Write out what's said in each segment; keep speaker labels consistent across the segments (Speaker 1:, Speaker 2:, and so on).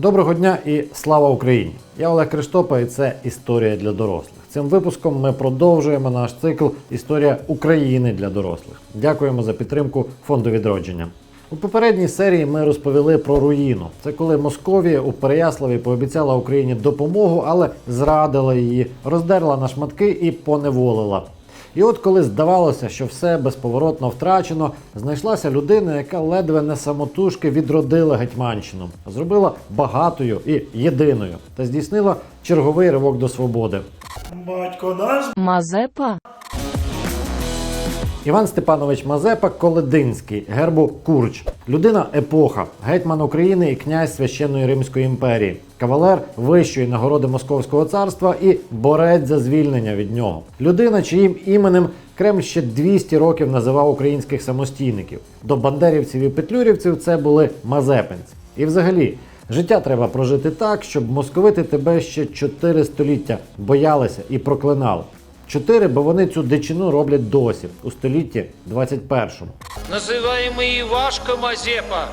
Speaker 1: Доброго дня і слава Україні! Я Олег Криштопа і це історія для дорослих. Цим випуском ми продовжуємо наш цикл Історія України для дорослих. Дякуємо за підтримку фонду відродження. У попередній серії ми розповіли про руїну. Це коли Московія у Переяславі пообіцяла Україні допомогу, але зрадила її, роздерла на шматки і поневолила. І от коли здавалося, що все безповоротно втрачено, знайшлася людина, яка ледве не самотужки відродила Гетьманщину, зробила багатою і єдиною та здійснила черговий ривок до свободи.
Speaker 2: Батько наш
Speaker 3: Мазепа,
Speaker 1: Іван Степанович Мазепа Колединський, гербу Курч, людина епоха, гетьман України і князь священної Римської імперії, кавалер вищої нагороди Московського царства і борець за звільнення від нього. Людина, чиїм іменем Кремль ще 200 років називав українських самостійників. До бандерівців і петлюрівців це були мазепинці. І взагалі. Життя треба прожити так, щоб московити тебе ще 4 століття боялися і проклинали. Чотири, бо вони цю дичину роблять досі у столітті 21-му.
Speaker 4: называемый Ивашка Мазепа,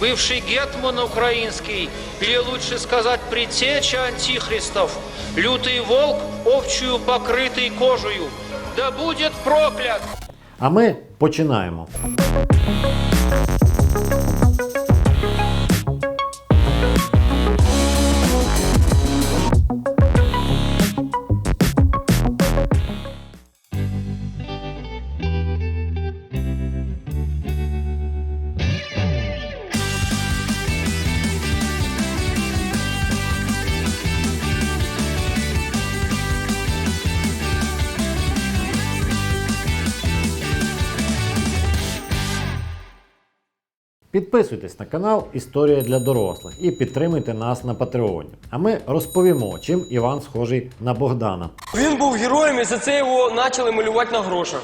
Speaker 4: бывший гетман украинский, или лучше сказать предтеча антихристов, лютый волк, овчую покрытый кожею, да будет проклят!
Speaker 1: А ми починаємо. Підписуйтесь на канал Історія для дорослих і підтримуйте нас на Патреоні. А ми розповімо, чим Іван схожий на Богдана.
Speaker 5: Він був героєм, і за це його почали малювати на грошах.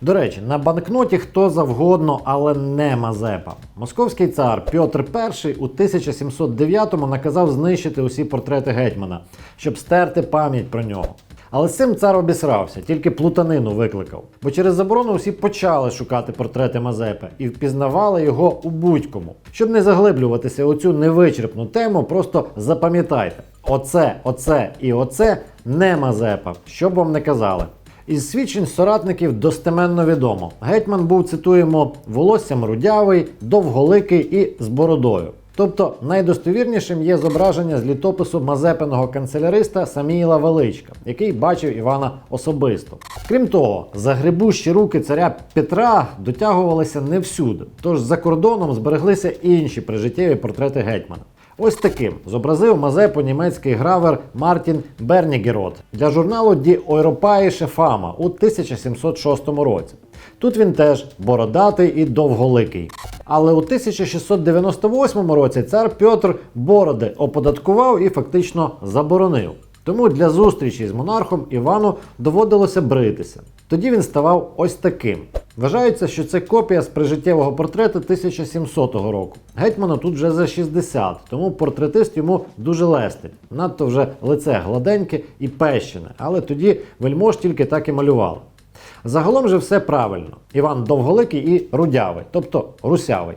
Speaker 1: До речі, на банкноті хто завгодно, але не Мазепа. Московський цар Пьотр І у 1709-му наказав знищити усі портрети гетьмана, щоб стерти пам'ять про нього. Але з цим цар обісрався, тільки плутанину викликав. Бо через заборону всі почали шукати портрети Мазепи і впізнавали його у будь-кому. Щоб не заглиблюватися у цю невичерпну тему, просто запам'ятайте: оце, оце і оце не Мазепа, що б вам не казали. Із свідчень соратників достеменно відомо. Гетьман був, цитуємо, волоссям рудявий, довголикий і з бородою. Тобто найдостовірнішим є зображення з літопису мазепиного канцеляриста Саміїла Величка, який бачив Івана особисто. Крім того, загребущі руки царя Петра дотягувалися не всюди, тож за кордоном збереглися інші прижиттєві портрети гетьмана. Ось таким зобразив Мазепу німецький гравер Мартін Бернігерот для журналу Die Europäische Fama у 1706 році. Тут він теж бородатий і довголикий. Але у 1698 році цар Пьотр бороди оподаткував і фактично заборонив. Тому для зустрічі з монархом Івану доводилося бритися. Тоді він ставав ось таким. Вважається, що це копія з прижиттєвого портрета 1700 року. Гетьману тут вже за 60, тому портретист йому дуже лестить. Надто вже лице гладеньке і пещене, але тоді вельмож тільки так і малювали. Загалом же все правильно. Іван довголикий і рудявий, тобто русявий.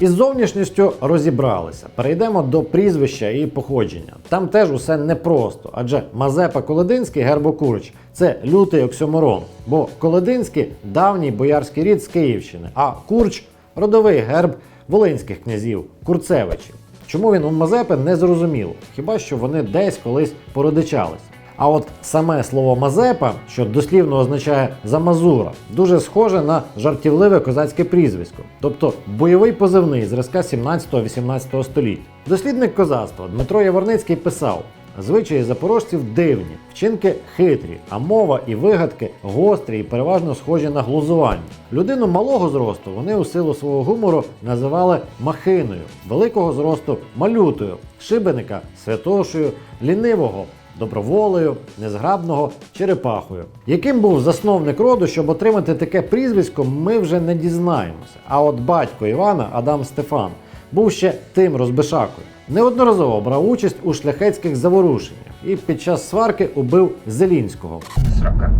Speaker 1: Із зовнішністю розібралися. Перейдемо до прізвища і походження. Там теж усе непросто, адже Мазепа Колодинський Гербокурч це лютий оксюморон, бо Колодинський давній боярський рід з Київщини, а Курч родовий герб волинських князів Курцевичів. Чому він у Мазепи не зрозуміло, хіба що вони десь колись породичались. А от саме слово Мазепа, що дослівно означає замазура, дуже схоже на жартівливе козацьке прізвисько, тобто бойовий позивний зразка 17-18 століття. Дослідник козацтва Дмитро Яворницький писав: звичаї запорожців дивні, вчинки хитрі, а мова і вигадки гострі і переважно схожі на глузування. Людину малого зросту вони у силу свого гумору називали махиною, великого зросту малютою, шибеника святошею, лінивого доброволею, незграбного черепахою. Яким був засновник роду, щоб отримати таке прізвисько, ми вже не дізнаємося. А от батько Івана, Адам Стефан, був ще тим розбишакою. Неодноразово брав участь у шляхетських заворушеннях і під час сварки убив Зелінського.
Speaker 6: Срака.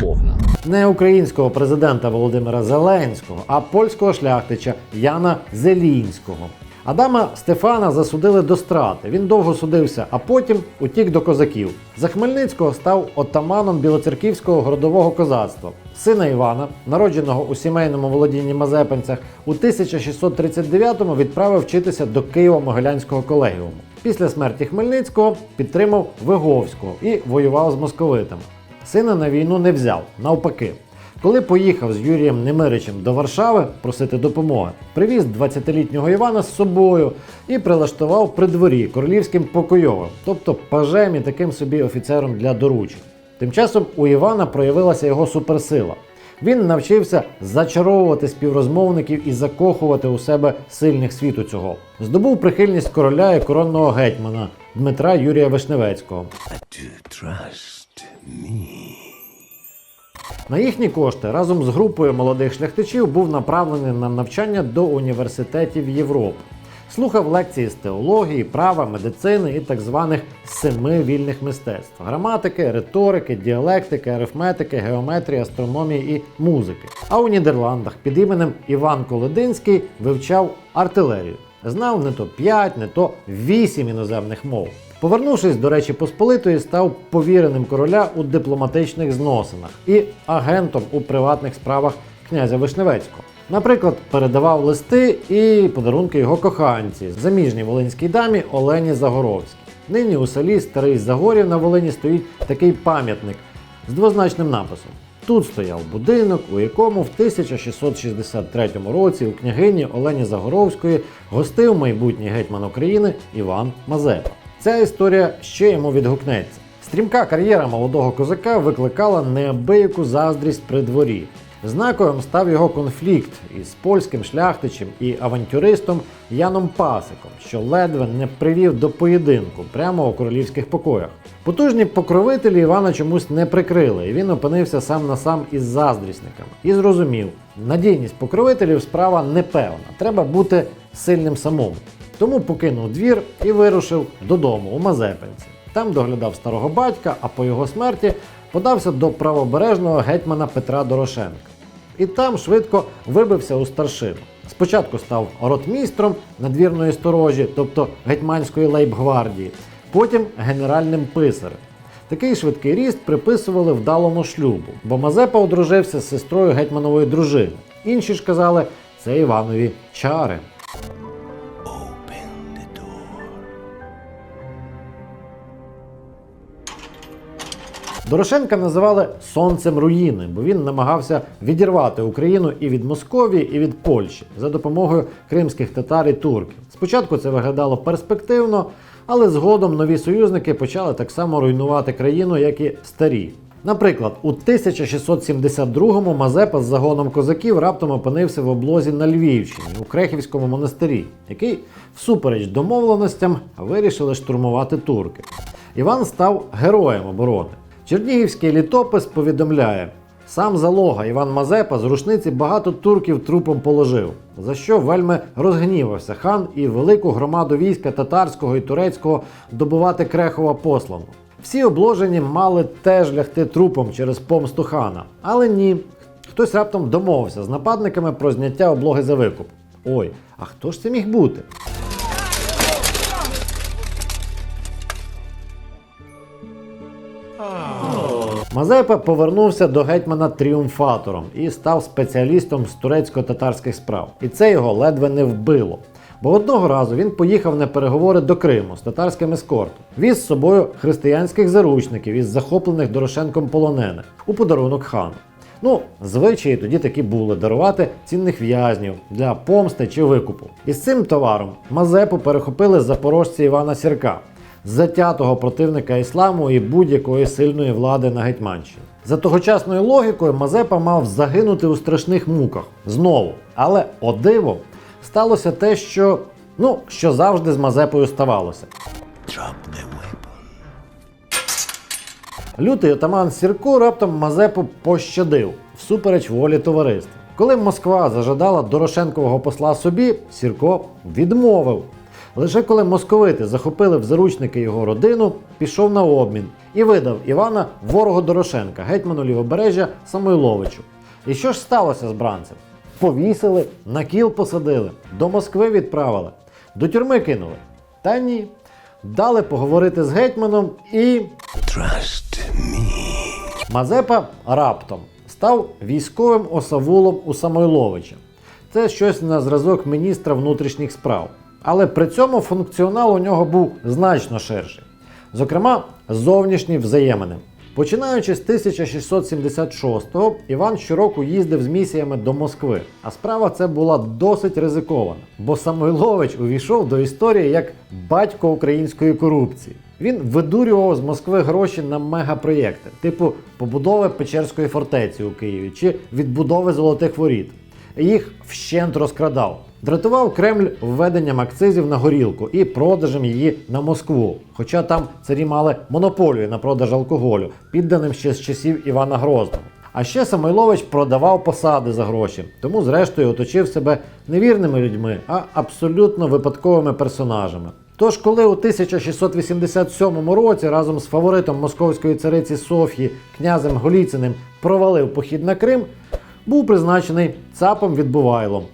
Speaker 2: повна.
Speaker 1: не українського президента Володимира Зеленського, а польського шляхтича Яна Зелінського. Адама Стефана засудили до страти. Він довго судився, а потім утік до козаків. За Хмельницького став отаманом білоцерківського городового козацтва. Сина Івана, народженого у сімейному володінні Мазепинцях, у 1639-му відправив вчитися до Києво-Могилянського колегіуму. Після смерті Хмельницького підтримав Виговського і воював з московитами. Сина на війну не взяв, навпаки. Коли поїхав з Юрієм Немиричем до Варшави просити допомоги, привіз 20-літнього Івана з собою і прилаштував при дворі королівським покойовим, тобто пажем і таким собі офіцером для доручень. Тим часом у Івана проявилася його суперсила. Він навчився зачаровувати співрозмовників і закохувати у себе сильних світу цього. Здобув прихильність короля і коронного гетьмана Дмитра Юрія Вишневецького. На їхні кошти разом з групою молодих шляхтичів був направлений на навчання до університетів Європи. Слухав лекції з теології, права, медицини і так званих семи вільних мистецтв: граматики, риторики, діалектики, арифметики, геометрії, астрономії і музики. А у Нідерландах під іменем Іван Колодинський вивчав артилерію. Знав не то 5, не то 8 іноземних мов. Повернувшись до Речі Посполитої, став повіреним короля у дипломатичних зносинах і агентом у приватних справах князя Вишневецького. Наприклад, передавав листи і подарунки його коханці, заміжній волинській дамі Олені Загоровській. Нині у селі Старий Загорів на Волині стоїть такий пам'ятник з двозначним написом. Тут стояв будинок, у якому в 1663 році у княгині Олені Загоровської гостив майбутній гетьман України Іван Мазепа. Ця історія ще йому відгукнеться. Стрімка кар'єра молодого козака викликала неабияку заздрість при дворі. Знаковим став його конфлікт із польським шляхтичем і авантюристом Яном Пасиком, що ледве не привів до поєдинку прямо у королівських покоях. Потужні покровителі Івана чомусь не прикрили, і він опинився сам на сам із заздрісниками. І зрозумів, надійність покровителів справа непевна. Треба бути сильним самому. Тому покинув двір і вирушив додому у Мазепинці. Там доглядав старого батька, а по його смерті подався до правобережного гетьмана Петра Дорошенка. І там швидко вибився у старшину. Спочатку став ротмістром надвірної сторожі, тобто гетьманської лейбгвардії, потім генеральним писарем. Такий швидкий ріст приписували вдалому шлюбу, бо Мазепа одружився з сестрою гетьманової дружини. Інші ж казали, це Іванові чари. Дорошенка називали сонцем руїни, бо він намагався відірвати Україну і від Московії, і від Польщі за допомогою кримських татар і турків. Спочатку це виглядало перспективно, але згодом нові союзники почали так само руйнувати країну, як і старі. Наприклад, у 1672-му Мазепа з загоном козаків раптом опинився в облозі на Львівщині у Крехівському монастирі, який, всупереч домовленостям, вирішили штурмувати турки. Іван став героєм оборони. Чернігівський літопис повідомляє: сам залога Іван Мазепа з рушниці багато турків трупом положив, за що вельми розгнівався хан і велику громаду війська татарського і турецького добувати Крехова послану. Всі обложені мали теж лягти трупом через помсту хана, але ні. Хтось раптом домовився з нападниками про зняття облоги за викуп. Ой, а хто ж це міг бути? Мазепа повернувся до гетьмана тріумфатором і став спеціалістом з турецько-татарських справ. І це його ледве не вбило. Бо одного разу він поїхав на переговори до Криму з татарським ескортом. Віз з собою християнських заручників із захоплених Дорошенком полонених у подарунок хану. Ну, звичаї тоді такі були дарувати цінних в'язнів для помсти чи викупу. І з цим товаром Мазепу перехопили запорожці Івана Сірка, затятого противника ісламу і будь-якої сильної влади на Гетьманщині. За тогочасною логікою Мазепа мав загинути у страшних муках знову. Але о диво, сталося те, що ну, що завжди з Мазепою ставалося. Лютий отаман Сірко раптом Мазепу пощадив всупереч волі товариства. Коли Москва зажадала Дорошенкового посла собі, Сірко відмовив. Лише коли московити захопили в заручники його родину, пішов на обмін і видав Івана ворогу Дорошенка, гетьману лівобережжя Самойловичу. І що ж сталося з бранцем? Повісили, на кіл посадили, до Москви відправили, до тюрми кинули. Та ні. Дали поговорити з гетьманом і. Мазепа раптом став військовим осавулом у Самойловича. Це щось на зразок міністра внутрішніх справ. Але при цьому функціонал у нього був значно ширший. Зокрема, зовнішні взаємини. Починаючи з 1676-го, Іван щороку їздив з місіями до Москви. А справа це була досить ризикована, бо Самойлович увійшов до історії як батько української корупції. Він видурював з Москви гроші на мегапроєкти, типу побудови Печерської фортеці у Києві чи відбудови золотих воріт. Їх вщент розкрадав. Дратував Кремль введенням акцизів на горілку і продажем її на Москву. Хоча там царі мали монополію на продаж алкоголю, підданим ще з часів Івана Грозного. А ще Самойлович продавав посади за гроші, тому зрештою оточив себе не людьми, а абсолютно випадковими персонажами. Тож, коли у 1687 році разом з фаворитом московської цариці Софії князем Голіциним провалив похід на Крим, був призначений цапом відбувайлом.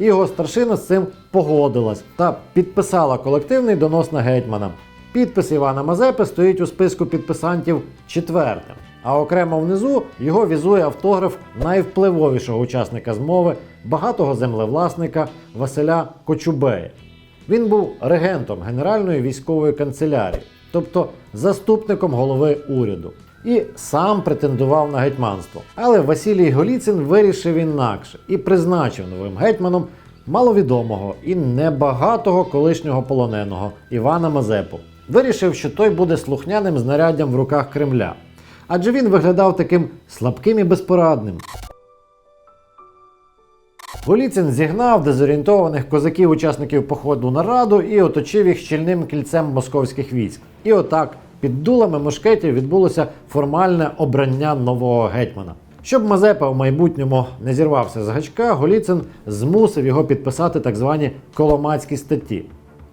Speaker 1: І його старшина з цим погодилась та підписала колективний донос на гетьмана. Підпис Івана Мазепи стоїть у списку підписантів четвертим. А окремо внизу його візує автограф найвпливовішого учасника змови, багатого землевласника Василя Кочубея. Він був регентом Генеральної військової канцелярії, тобто заступником голови уряду, і сам претендував на гетьманство. Але Василій Голіцин вирішив інакше і призначив новим гетьманом маловідомого і небагатого колишнього полоненого Івана Мазепу. Вирішив, що той буде слухняним знаряддям в руках Кремля. Адже він виглядав таким слабким і безпорадним. Голіцин зігнав дезорієнтованих козаків-учасників походу на раду і оточив їх щільним кільцем московських військ. І отак, під дулами мушкетів відбулося формальне обрання нового гетьмана. Щоб Мазепа в майбутньому не зірвався з гачка, Голіцин змусив його підписати так звані коломацькі статті.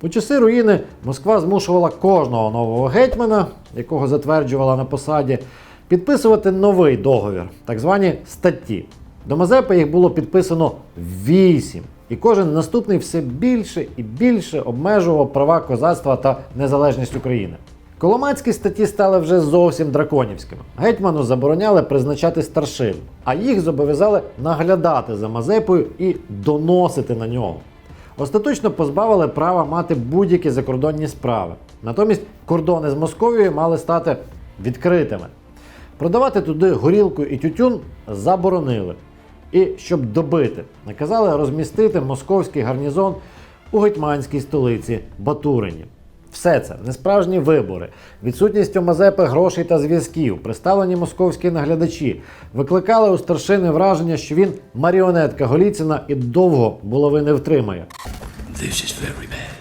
Speaker 1: У часи руїни Москва змушувала кожного нового гетьмана, якого затверджувала на посаді, підписувати новий договір, так звані статті. До Мазепи їх було підписано вісім, і кожен наступний все більше і більше обмежував права козацтва та незалежність України. Коломацькі статті стали вже зовсім драконівськими. Гетьману забороняли призначати старшин, а їх зобов'язали наглядати за Мазепою і доносити на нього. Остаточно позбавили права мати будь-які закордонні справи. Натомість кордони з Московією мали стати відкритими. Продавати туди горілку і тютюн заборонили. І щоб добити, наказали розмістити московський гарнізон у гетьманській столиці Батурині. Все це несправжні вибори, відсутність у Мазепи грошей та зв'язків, представлені московські наглядачі, викликали у старшини враження, що він маріонетка Голіцина і довго булави не втримає.
Speaker 2: This is very bad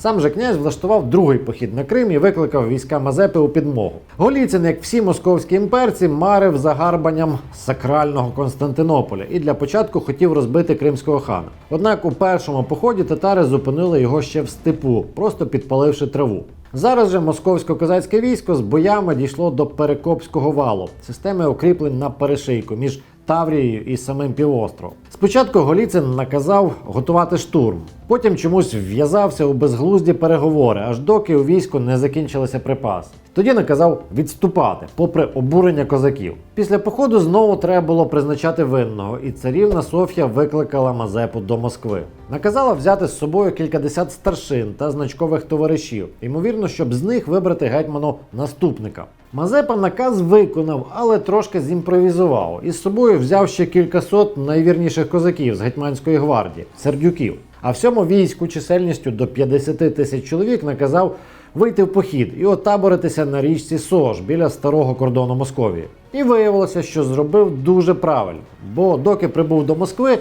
Speaker 1: Сам же князь влаштував другий похід на Крим і викликав війська Мазепи у підмогу. Голіцин, як всі московські імперці, марив загарбанням сакрального Константинополя і для початку хотів розбити кримського хана. Однак у першому поході татари зупинили його ще в степу, просто підпаливши траву. Зараз же московсько-козацьке військо з боями дійшло до Перекопського валу, системи укріплень на перешийку між Таврією і самим півостровом. Спочатку Голіцин наказав готувати штурм, потім чомусь в'язався у безглузді переговори, аж доки у війську не закінчилися припаси. Тоді наказав відступати, попри обурення козаків. Після походу знову треба було призначати винного, і царівна Софія викликала Мазепу до Москви. Наказала взяти з собою кількадесят старшин та значкових товаришів, ймовірно, щоб з них вибрати гетьману наступника. Мазепа наказ виконав, але трошки зімпровізував і з собою взяв ще кількасот найвірніших козаків з гетьманської гвардії сердюків. А всьому війську чисельністю до 50 тисяч чоловік наказав вийти в похід і отаборитися на річці Сож біля старого кордону Московії. І виявилося, що зробив дуже правильно, бо доки прибув до Москви,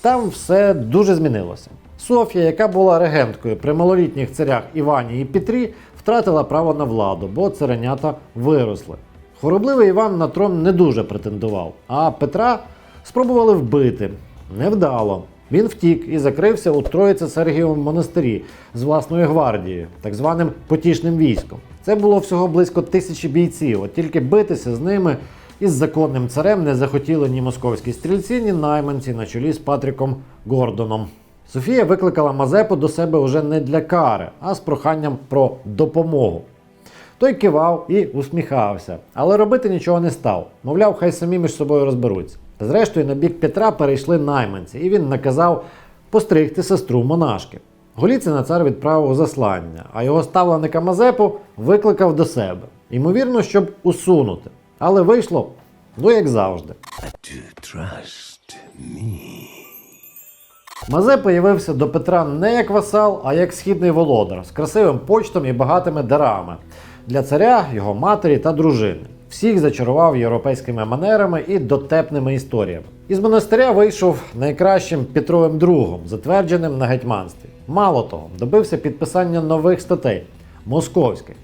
Speaker 1: там все дуже змінилося. Софія, яка була регенткою при малолітніх царях Івані і Петрі, втратила право на владу, бо царенята виросли. Хоробливий Іван на трон не дуже претендував, а Петра спробували вбити. Невдало. Він втік і закрився у Троїце-Сергієвому монастирі з власною гвардією, так званим потішним військом. Це було всього близько тисячі бійців, от тільки битися з ними із законним царем не захотіли ні московські стрільці, ні найманці на чолі з Патріком Гордоном. Софія викликала Мазепу до себе уже не для кари, а з проханням про допомогу. Той кивав і усміхався, але робити нічого не став. Мовляв, хай самі між собою розберуться. Зрештою, на бік Петра перейшли найманці, і він наказав постригти сестру монашки. Голіцина цар відправив у заслання, а його ставленика Мазепу викликав до себе. Ймовірно, щоб усунути. Але вийшло, ну як завжди.
Speaker 2: To trust me.
Speaker 1: Мазепа явився до Петра не як васал, а як східний володар з красивим почтом і багатими дарами для царя, його матері та дружини. Всіх зачарував європейськими манерами і дотепними історіями. Із монастиря вийшов найкращим Петровим другом, затвердженим на гетьманстві. Мало того, добився підписання нових статей московських.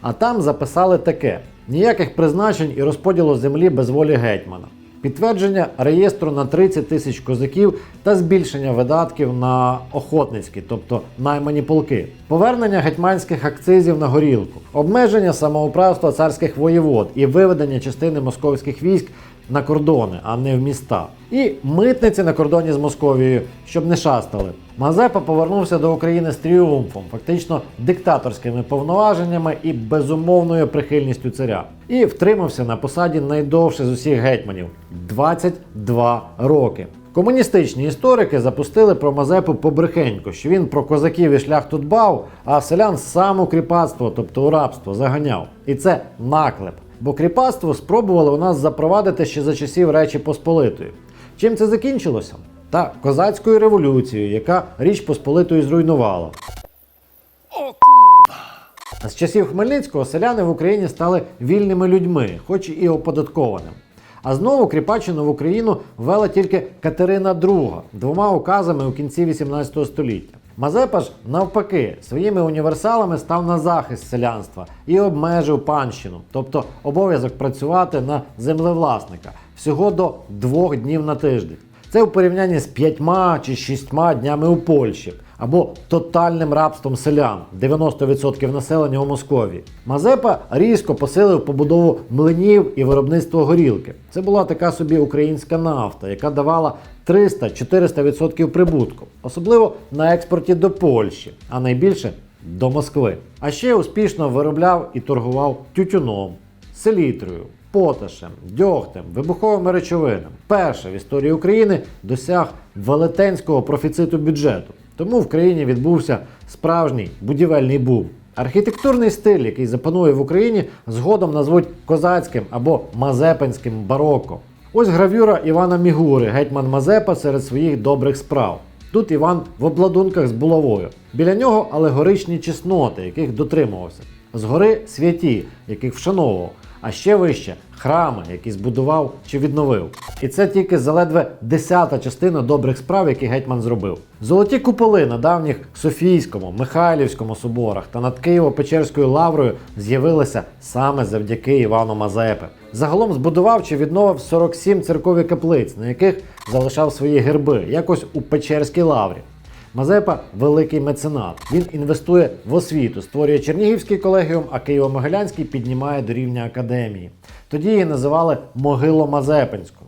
Speaker 1: А там записали таке: ніяких призначень і розподілу землі без волі гетьмана. Підтвердження реєстру на 30 тисяч козаків та збільшення видатків на охотницькі, тобто наймані полки, повернення гетьманських акцизів на горілку, обмеження самоуправства царських воєвод і виведення частини московських військ на кордони, а не в міста. І митниці на кордоні з Московією, щоб не шастали. Мазепа повернувся до України з тріумфом, фактично диктаторськими повноваженнями і безумовною прихильністю царя. І втримався на посаді найдовше з усіх гетьманів 22 роки. Комуністичні історики запустили про Мазепу побрехенько, що він про козаків і шляхту дбав, а селян сам у тобто у рабство, заганяв. І це наклеп. Бо кріпацтво спробували у нас запровадити ще за часів Речі Посполитої. Чим це закінчилося? Та козацькою революцією, яка Річ Посполитої зруйнувала. А з часів Хмельницького селяни в Україні стали вільними людьми, хоч і оподаткованим. А знову Кріпаччину в Україну ввела тільки Катерина II двома указами у кінці 18 століття. Мазепа ж навпаки своїми універсалами став на захист селянства і обмежив панщину, тобто обов'язок працювати на землевласника всього до двох днів на тиждень. Це в порівнянні з п'ятьма чи шістьма днями у Польщі або тотальним рабством селян 90% населення у Московії. Мазепа різко посилив побудову млинів і виробництво горілки. Це була така собі українська нафта, яка давала 300-400% прибутку, особливо на експорті до Польщі, а найбільше до Москви. А ще успішно виробляв і торгував тютюном, селітрою, поташем, дьогтем, вибуховими речовинами. Перше в історії України досяг велетенського профіциту бюджету. Тому в країні відбувся справжній будівельний бум. Архітектурний стиль, який запанує в Україні, згодом назвуть козацьким або мазепинським бароко. Ось гравюра Івана Мігури, гетьман Мазепа серед своїх добрих справ. Тут Іван в обладунках з булавою. Біля нього алегоричні чесноти, яких дотримувався. Згори святі, яких вшановував. А ще вище храми, які збудував чи відновив. І це тільки заледве десята частина добрих справ, які гетьман зробив. Золоті куполи на давніх Софійському, Михайлівському соборах та над Києво-Печерською лаврою з'явилися саме завдяки Івану Мазепе. Загалом збудував чи відновив 47 церкові каплиць, на яких залишав свої герби, якось у Печерській лаврі. Мазепа великий меценат. Він інвестує в освіту, створює Чернігівський колегіум, а Києво-Могилянський піднімає до рівня академії. Тоді її називали Могило-Мазепинську.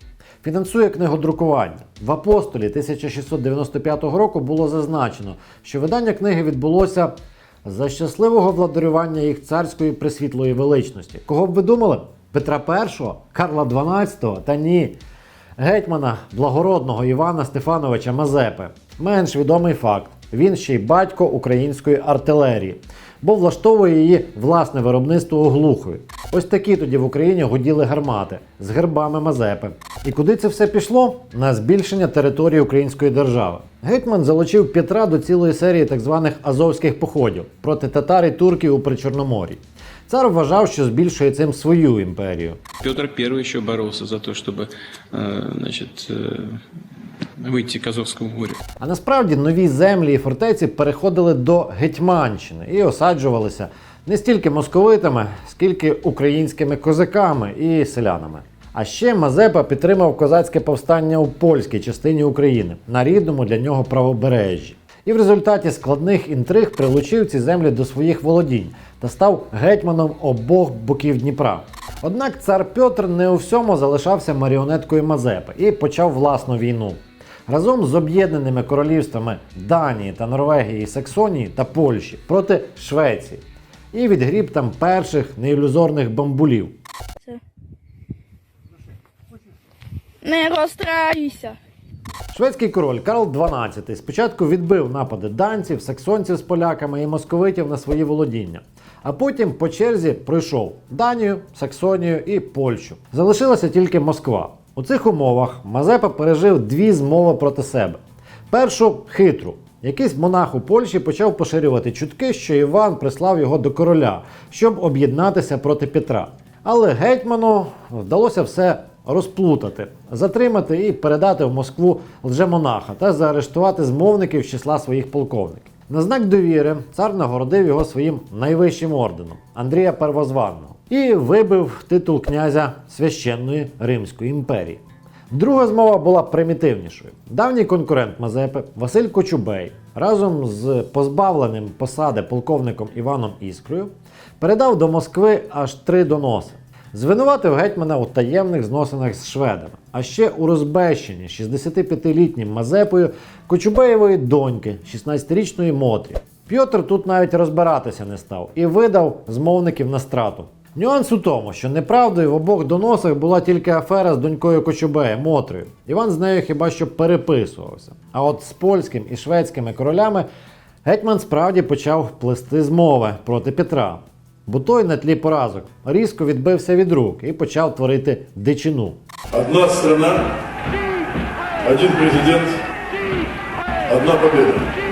Speaker 1: Фінансує книгодрукування. В апостолі 1695 року було зазначено, що видання книги відбулося за щасливого владарювання їх царської присвітлої величності. Кого б ви думали? Петра І, Карла XII? Та ні. Гетьмана благородного Івана Стефановича Мазепи. Менш відомий факт. Він ще й батько української артилерії, бо влаштовує її власне виробництво у Ось такі тоді в Україні гуділи гармати з гербами Мазепи. І куди це все пішло? На збільшення території української держави. Гетьман залучив Петра до цілої серії так званих азовських походів проти татар і турків у Причорномор'ї. Цар вважав, що збільшує цим свою імперію.
Speaker 3: Петр I еще боролся за то, чтобы э, выйти к Азовскому морю.
Speaker 1: А насправді нові землі і фортеці переходили до Гетьманщини і осаджувалися не стільки московитами, скільки українськими козаками і селянами. А ще Мазепа підтримав козацьке повстання у польській частині України на рідному для нього правобережжі. І в результаті складних інтриг прилучив ці землі до своїх володінь та став гетьманом обох боків Дніпра. Однак цар Петр не у всьому залишався маріонеткою Мазепи і почав власну війну. Разом з об'єднаними королівствами Данії та Норвегії, Саксонії та Польщі проти Швеції. І відгріб там перших неілюзорних бамбулів.
Speaker 6: Не розстраюйся.
Speaker 1: Шведський король Карл XII спочатку відбив напади данців, саксонців з поляками і московитів на свої володіння, а потім по черзі пройшов Данію, Саксонію і Польщу. Залишилася тільки Москва. У цих умовах Мазепа пережив дві змови проти себе. Першу хитру. Якийсь монах у Польщі почав поширювати чутки, що Іван прислав його до короля, щоб об'єднатися проти Петра. Але гетьману вдалося все розплутати, затримати і передати в Москву лжемонаха та заарештувати змовників з числа своїх полковників. На знак довіри цар нагородив його своїм найвищим орденом Андрія Первозванного і вибив титул князя священної Римської імперії. Друга змова була примітивнішою. Давній конкурент Мазепи Василь Кочубей разом з позбавленим посади полковником Іваном Іскрою передав до Москви аж три доноси. Звинуватив гетьмана у таємних зносинах з шведами, а ще у розбещенні 65-літнім Мазепою Кочубеєвої доньки, 16-річної Мотрі. Пьотр тут навіть розбиратися не став і видав змовників на страту. Нюанс у тому, що неправдою в обох доносах була тільки афера з донькою Кочубея Мотрою. Іван з нею хіба що переписувався. А от з польським і шведськими королями гетьман справді почав плести змови проти Петра. Бо той на тлі поразок різко відбився від рук і почав творити дичину.
Speaker 7: Одна страна, один президент, одна победа.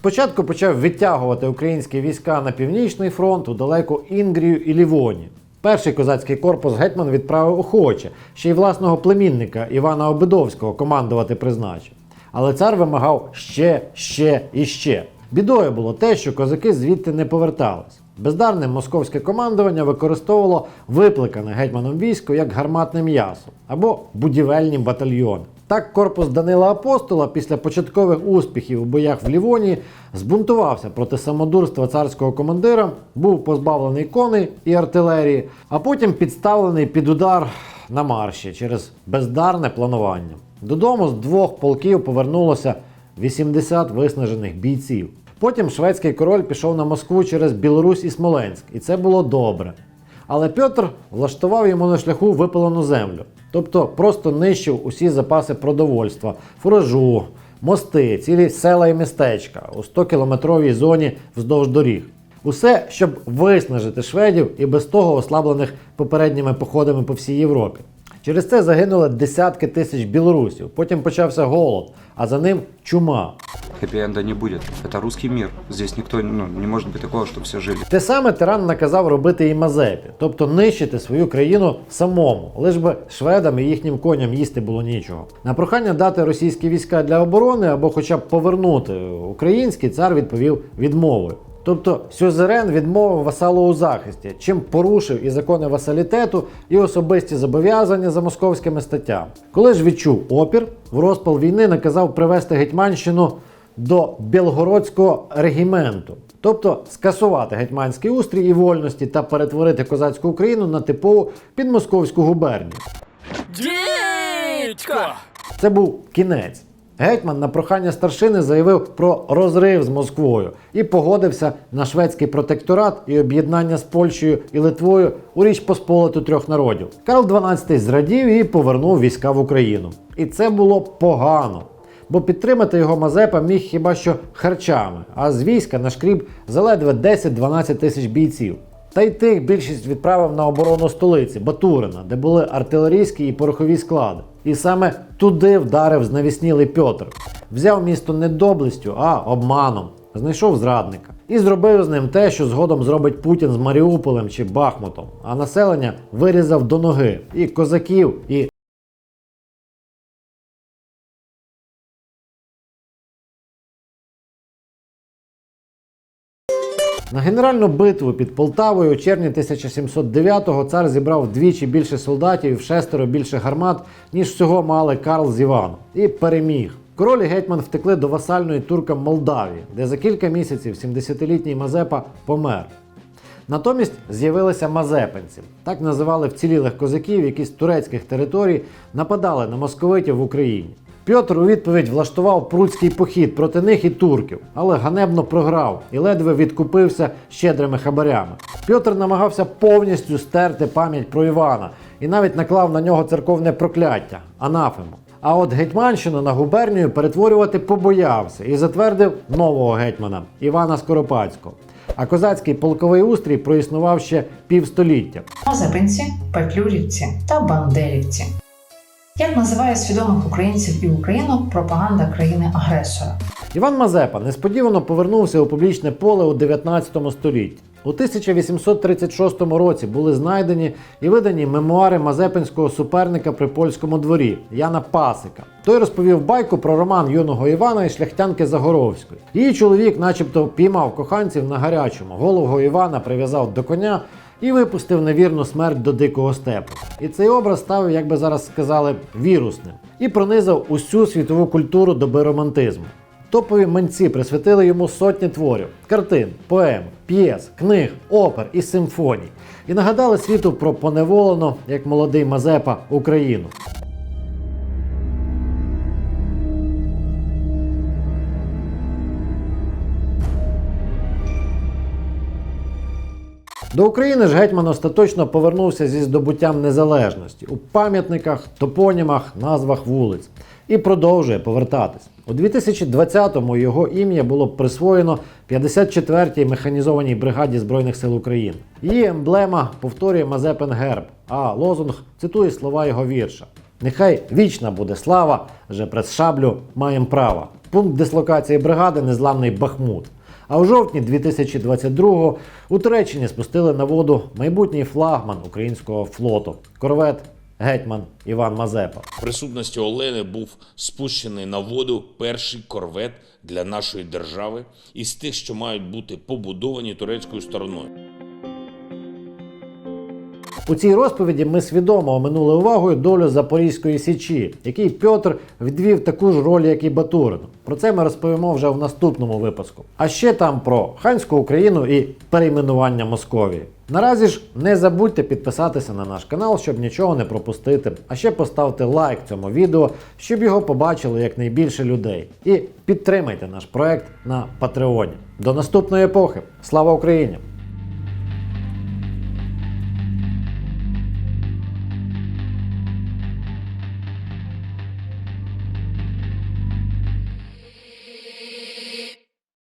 Speaker 1: Спочатку почав відтягувати українські війська на північний фронт у далеку Інгрію і Лівоні. Перший козацький корпус гетьман відправив охоче, ще й власного племінника Івана Обидовського командувати призначив. Але цар вимагав ще, ще і ще. Бідою було те, що козаки звідти не повертались. Бездарне московське командування використовувало випликане гетьманом військо як гарматне м'ясо або будівельні батальйони. Так корпус Данила Апостола після початкових успіхів у боях в Лівонії збунтувався проти самодурства царського командира, був позбавлений коней і артилерії, а потім підставлений під удар на марші через бездарне планування. Додому з двох полків повернулося 80 виснажених бійців. Потім шведський король пішов на Москву через Білорусь і Смоленськ, і це було добре. Але Петр влаштував йому на шляху випалену землю, тобто просто нищив усі запаси продовольства, фуражу, мости, цілі села і містечка у 100-кілометровій зоні вздовж доріг. Усе, щоб виснажити шведів і без того ослаблених попередніми походами по всій Європі. Через це загинули десятки тисяч білорусів. Потім почався голод, а за ним чума.
Speaker 8: Хэппи-энда не будет. Это русский мир. Здесь никто, ну, не может быть такого, что все жили.
Speaker 1: Те саме тиран наказав робити і Мазепі, тобто нищити свою країну самому, лиш би шведам і їхнім коням їсти було нічого. На прохання дати російські війська для оборони або хоча б повернути українські, цар відповів відмовою. Тобто Сюзерен відмовив васалу у захисті, чим порушив і закони васалітету, і особисті зобов'язання за московськими статтями. Коли ж відчув опір, в розпал війни наказав привести Гетьманщину до Білгородського регіменту, тобто скасувати гетьманський устрій і вольності та перетворити козацьку Україну на типову підмосковську губернію.
Speaker 5: Дідько!
Speaker 1: Це був кінець. Гетьман на прохання старшини заявив про розрив з Москвою і погодився на шведський протекторат і об'єднання з Польщею і Литвою у річ Посполиту трьох народів. Карл XII зрадів і повернув війська в Україну. І це було погано. Бо підтримати його Мазепа міг хіба що харчами, а з війська нашкріб заледве 10-12 тисяч бійців. Та й тих більшість відправив на оборону столиці Батурина, де були артилерійські і порохові склади. І саме туди вдарив знавіснілий Пьотр. Взяв місто не доблестю, а обманом. Знайшов зрадника і зробив з ним те, що згодом зробить Путін з Маріуполем чи Бахмутом. А населення вирізав до ноги і козаків, і На генеральну битву під Полтавою у червні 1709-го цар зібрав вдвічі більше солдатів і в шестеро більше гармат, ніж всього мали Карл з Іваном, і переміг. Король і гетьман втекли до васальної туркам Молдавії, де за кілька місяців 70-літній Мазепа помер. Натомість з'явилися мазепинці. Так називали вцілілих козаків, які з турецьких територій нападали на московитів в Україні. Пьотр у відповідь влаштував прудський похід проти них і турків, але ганебно програв і ледве відкупився щедрими хабарями. Пьотр намагався повністю стерти пам'ять про Івана і навіть наклав на нього церковне прокляття анафему. А от гетьманщину на губернію перетворювати побоявся і затвердив нового гетьмана Івана Скоропадського. А козацький полковий устрій проіснував ще півстоліття.
Speaker 9: Мазепинці, петлюрівці та бандерівці. Як називає свідомих українців і українок пропаганда країни-агресора?
Speaker 1: Іван Мазепа несподівано повернувся у публічне поле у 19 столітті. У 1836 році були знайдені і видані мемуари мазепинського суперника при польському дворі Яна Пасика. Той розповів байку про роман юного Івана і шляхтянки Загоровської. Її чоловік, начебто, піймав коханців на гарячому. Голову Івана прив'язав до коня і випустив невірну смерть до дикого степу. І цей образ став, як би зараз сказали, вірусним і пронизав усю світову культуру доби романтизму. Топові менці присвятили йому сотні творів, картин, поем, п'єс, книг, опер і симфоній. І нагадали світу про поневолену, як молодий Мазепа, Україну. До України ж гетьман остаточно повернувся зі здобуттям незалежності у пам'ятниках, топонімах, назвах вулиць і продовжує повертатись. У 2020-му його ім'я було присвоєно 54-й механізованій бригаді Збройних сил України. Її емблема повторює Мазепин герб, а лозунг цитує слова його вірша. Нехай вічна буде слава, же през шаблю маєм право. Пункт дислокації бригади незламний Бахмут. А у жовтні 2022-го у Туреччині спустили на воду майбутній флагман українського флоту корвет гетьман Іван Мазепа.
Speaker 10: В присутності Олени був спущений на воду перший корвет для нашої держави із тих, що мають бути побудовані турецькою стороною.
Speaker 1: У цій розповіді ми свідомо оминули увагою долю Запорізької січі, який Пьотр відвів таку ж роль, як і Батурин. Про це ми розповімо вже в наступному випуску. А ще там про ханську Україну і перейменування Московії. Наразі ж не забудьте підписатися на наш канал, щоб нічого не пропустити. А ще поставте лайк цьому відео, щоб його побачили якнайбільше людей. І підтримайте наш проект на Патреоні. До наступної епохи. Слава Україні!